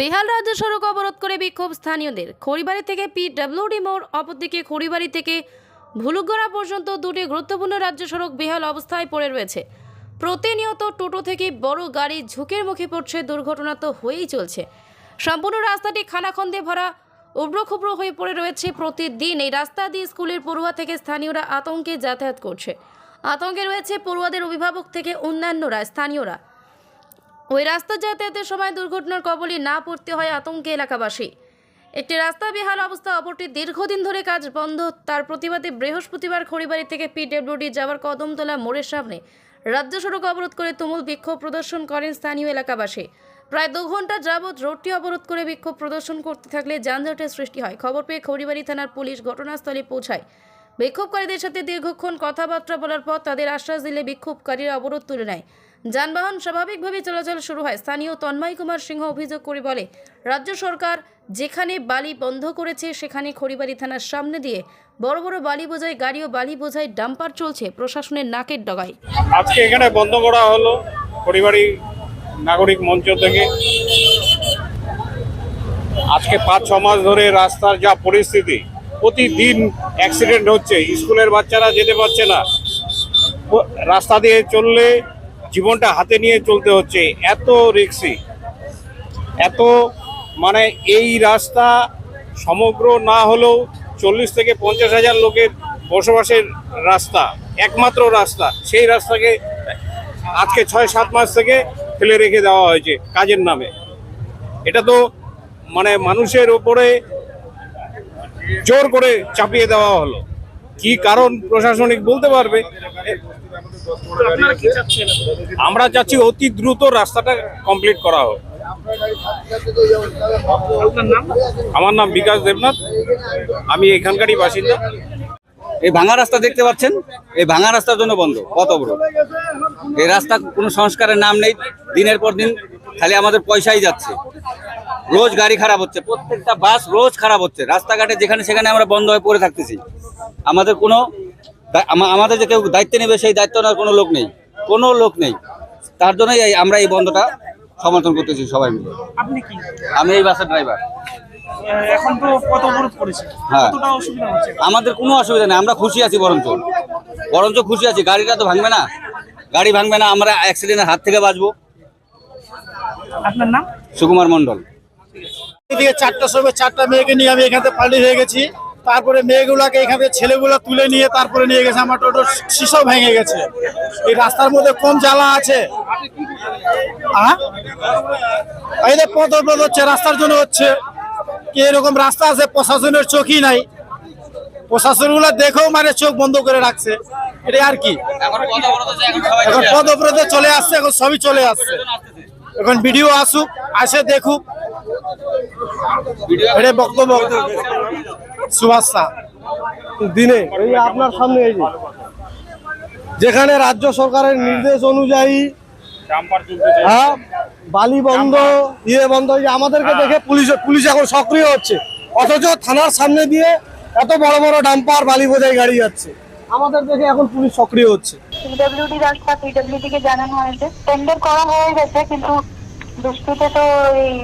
বেহাল রাজ্য সড়ক অবরোধ করে বিক্ষোভ স্থানীয়দের। খড়িবাড়ি থেকে পিডব্লিউডি মোড়, অপরদিকে খড়িবাড়ি থেকে ভুলুকগড়া পর্যন্ত দুটি গুরুত্বপূর্ণ রাজ্য সড়ক বেহাল অবস্থায় পড়ে রয়েছে। প্রতিনিয়ত টোটো থেকে বড় গাড়ি ঝুঁকির মুখে পড়ছে, দুর্ঘটনা তো হয়েই চলছে। সম্পূর্ণ রাস্তাটি খানাখন্দে ভরা উব্রখুব্র হয়ে পড়ে রয়েছে প্রতিদিন। এই রাস্তা দিয়ে স্কুলের পড়ুয়া থেকে স্থানীয়রা আতঙ্কে যাতায়াত করছে। আতঙ্কে রয়েছে পড়ুয়াদের অভিভাবক থেকে অন্যান্যরা, স্থানীয়রা। ওই রাস্তা যাতায়াতের সময় দুর্ঘটনার কবলে না পড়তে হয় আতঙ্কে এলাকাবাসী। একটি রাস্তা বেহাল অবস্থা, অপরটি দীর্ঘদিন ধরে কাজ বন্ধ। তার প্রতিবাদে বৃহস্পতিবার খড়িবাড়ি থেকে পিডব্লিউডি যাওয়ার কদমতলা মোড়ের সামনে রাজ্য সড়ক অবরোধ করে তুমুল বিক্ষোভ প্রদর্শন করেন স্থানীয় এলাকাবাসী। প্রায় দু ঘণ্টা যাবৎ রোডটি অবরোধ করে বিক্ষোভ প্রদর্শন করতে থাকলে যানজটের সৃষ্টি হয়। খবর পেয়ে খড়িবাড়ি থানার পুলিশ ঘটনাস্থলে পৌঁছায়। বিক্ষোভকারীদের সাথে দীর্ঘক্ষণ কথাবার্তা বলার পর তাদের আশ্বাস দিলে বিক্ষোভকারীরা অবরোধ তুলে নেয়। যানবাহন স্বাভাবিকভাবে চলাচল শুরু হয়। স্থানীয় তন্ময় কুমার সিংহ অভিযোগ করে বলে, রাজ্য সরকার যেখানে বালি বন্ধ করেছে, সেখানে খড়িবাড়ি থানার সামনে দিয়ে বড় বড় বালি বোঝাই, গাড়ি ও বালি বোঝাই ডাম্পার চলছে প্রশাসনের নাকের ডগায়। আজকে এখানে বন্ধ করা হলো পরিবারী নাগরিক মঞ্চ থেকে। আজকে পাঁচ, ছ মাস ধরে রাস্তার যা পরিস্থিতি, প্রতিদিন অ্যাক্সিডেন্ট হচ্ছে, স্কুলের বাচ্চারা যেতে পারছে না। রাস্তা দিয়ে চললে জীবনটা হাতে নিয়ে চলতে হচ্ছে। এত রিক্সি এত মানে এই রাস্তা সমগ্র না হলেও চল্লিশ থেকে পঞ্চাশ হাজার লোকের বসবাসের রাস্তা, একমাত্র রাস্তা, সেই রাস্তাকে আজকে ছয়, সাত মাস থেকে ফেলে রেখে দেওয়া হয়েছে কাজের নামে। এটা তো মানে মানুষের ওপরে জোর করে চাপিয়ে দেওয়া হলো। কি কারণ প্রশাসনিক বলতে পারবে? আমরা চাচ্ছি অতি দ্রুত রাস্তাটা কমপ্লিট করা হোক। আমার নাম বিকাশ দেবনাথ। আমি এখানকারই বাসিন্দা। এই ভাঙা রাস্তা দেখতে পাচ্ছেন? এই ভাঙা রাস্তার জন্য বন্ধ পথ অবরোধ। এই রাস্তা কোনো সংস্কারের নাম নেই। দিনের পর দিন খালি আমাদের পয়সাই যাচ্ছে। রোজ গাড়ি খারাপ হচ্ছে। প্রত্যেকটা বাস রোজ খারাপ হচ্ছে। রাস্তাঘাটে যেখানে সেখানে আমরা বন্ধ হয়ে পড়ে থাকতেছি। আমাদের কোনো আমাদের যে কেউ দায়িত্ব নেবে সেই দায়িত্ব নেওয়ার কোনো লোক নেই। কোনো লোক নেই। তার জন্যই এই- আমরা এই বন্ধটা সমর্থন করতেছি সবাই মিলে। আপনি কি? আমি এই বাসের ড্রাইভার এখন তো কত অবরোধ করেছে। হ্যাঁ। কতটা অসুবিধা হচ্ছে? আমাদের কোনো অসুবিধা নেই। আমরা খুশি আছি বরঞ্চ। বরঞ্চ খুশি আছি। গাড়িটা তো ভাঙবে না। গাড়ি ভাঙবে না। আমরা অ্যাক্সিডেন্টের হাত থেকে বাঁচবো। আপনার নাম? সুকুমার মণ্ডল। এদিকে চারটার সময় চারটা মেয়েকে নিয়ে আমি এখান থেকে পাল্টি হয়ে গেছি। তারপরে মেয়েগুলাকে এখান থেকে ছেলেগুলা তুলে নিয়ে তারপরে নিয়ে গেছে আমার টোটো শিশও ভেঙে গেছে। এই রাস্তার মধ্যে কম জ্বালা আছে? এই যে হচ্ছে রাস্তার জন্য হচ্ছে। কি এরকম রাস্তা আছে প্রশাসনের চোখই নাই। প্রশাসনগুলো দেখেও মানে চোখ বন্ধ করে রাখছে। এটা আর কি? এখন পথ অবরোধে চলে আসছে। এখন সবই চলে আসছে। এখন ভিডিও আসুক আসে দেখুক। এটা বক্তব্য। সুভাষ, দিনে, এই আপনার সামনে এই যেখানে রাজ্য সরকারের নির্দেশ অনুযায়ী হ্যাঁ বালি বন্ধ ইয়ে বন্ধ আমাদেরকে দেখে পুলিশ পুলিশ এখন সক্রিয় হচ্ছে। অথচ থানার সামনে দিয়ে এত বড় বড় ডাম্পার, বালি বোঝাই গাড়ি যাচ্ছে। আমাদের দেখে এখন পুলিশ সক্রিয় হচ্ছে। পিডব্লিউডি রাস্তা পিডব্লিউডি কে জানানো হয়েছে। টেন্ডার করা হয়ে গেছে, কিন্তু বৃষ্টিতে তো এই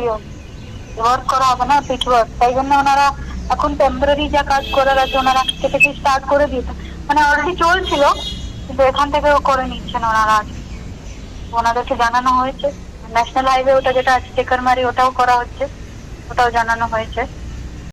ওয়ার্ক করা হবে না পিচ তাই জন্য ওনারা এখন টেম্পোরারি যা কাজ করার আছে ওনারা আজকে থেকে স্টার্ট করে দিতে মানে অলরেডি চলছিল, কিন্তু এখান থেকে করে নিচ্ছেন ওনারা। ওনাদেরকে জানানো হয়েছে। ন্যাশনাল হাইওয়ে ওটা যেটা আছে চেকারমারি ওটাও করা হচ্ছে। ওটাও জানানো হয়েছে।